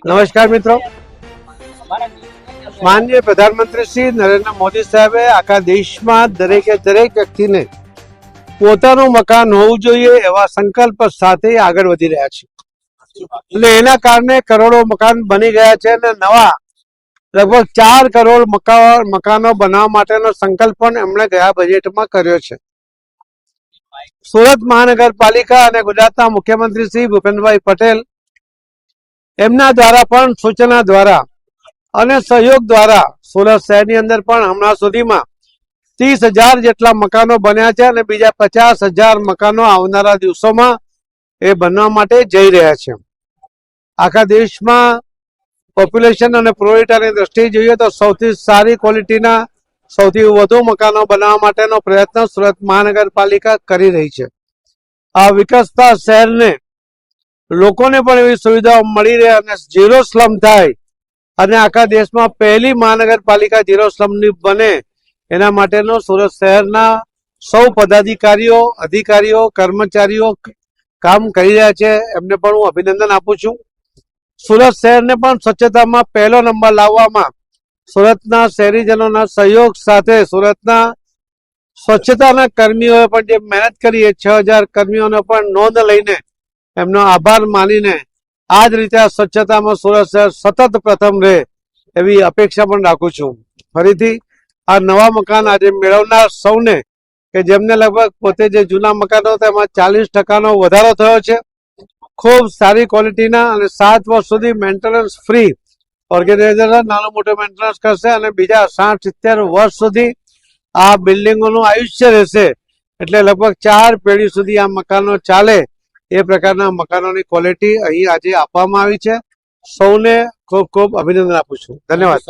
નમસ્કાર મિત્રો. માનનીય પ્રધાનમંત્રી શ્રી નરેન્દ્ર મોદી સાહેબે આખા દેશમાં દરેકે દરેક વ્યક્તિને પોતાનું મકાન હોવું જોઈએ એવા સંકલ્પ સાથે આગળ વધી રહ્યા છે. એટલે એના કારણે કરોડો મકાન બની ગયા છે અને નવા લગભગ ચાર કરોડ મકા, મકાનો બનાવવા માટેનો સંકલ્પ પણ એમણે ગયા બજેટમાં કર્યો છે. સુરત મહાનગરપાલિકા અને ગુજરાતના મુખ્યમંત્રી શ્રી ભૂપેન્દ્રભાઈ પટેલ એમના દ્વારા પણ સૂચના દ્વારા અને સહયોગ દ્વારા સુરત શહેરની અંદર પણ હમણાં સુધીમાં ત્રીસ હજાર જેટલા મકાનો બન્યા છે અને બીજા પચાસ હજાર મકાનો આવનારા દિવસોમાં એ બનવા માટે જઈ રહ્યા છે. આખા દેશમાં પોપ્યુલેશન અને પ્રોરિટાની દ્રષ્ટિએ જોઈએ તો સૌથી સારી ક્વોલિટીના સૌથી વધુ મકાનો બનાવવા માટેનો પ્રયત્ન સુરત મહાનગરપાલિકા કરી રહી છે. આ વિકસતા શહેરને લોકોને પણ એવી સુવિધાઓ મળી રહે અને ઝીરો સ્લમ થાય અને આખા દેશમાં પહેલી મહાનગરપાલિકા ઝીરો સ્લમની બને, એના માટેનો સુરત શહેરના સૌ પદાધિકારીઓ, અધિકારીઓ, કર્મચારીઓ કામ કરી રહ્યા છે. એમને પણ હું અભિનંદન આપું છું. સુરત શહેરને પણ સ્વચ્છતામાં પહેલો નંબર લાવવામાં સુરતના શહેરીજનોના સહયોગ સાથે સુરતના સ્વચ્છતાના કર્મીઓએ પણ જે મહેનત કરી એ છ કર્મીઓને પણ નોંધ લઈને એમનો આભાર માનીને આ જ રીતે આ સ્વચ્છતામાં સુરત શહેર સતત પ્રથમ રહે એવી અપેક્ષા પણ રાખું છું. ફરીથી આ નવા મકાન આજે મેળવનાર સૌને કે જેમને લગભગ પોતે જે જૂના મકાનો હતા એમાં ચાલીસ ટકાનો વધારો થયો છે. ખૂબ સારી ક્વોલિટીના અને સાત વર્ષ સુધી મેન્ટેનન્સ ફ્રી ઓર્ગેનાઇઝર નાનું મોટું મેન્ટેનન્સ કરશે અને બીજા સાઠ સિત્તેર વર્ષ સુધી આ બિલ્ડિંગોનું આયુષ્ય રહેશે. એટલે લગભગ ચાર પેઢી સુધી આ મકાનો ચાલે એ પ્રકારના મકાનોની ક્વોલિટી અહીં આજે આપવામાં આવી છે. સૌને ખૂબ ખૂબ અભિનંદન આપું છું. ધન્યવાદ.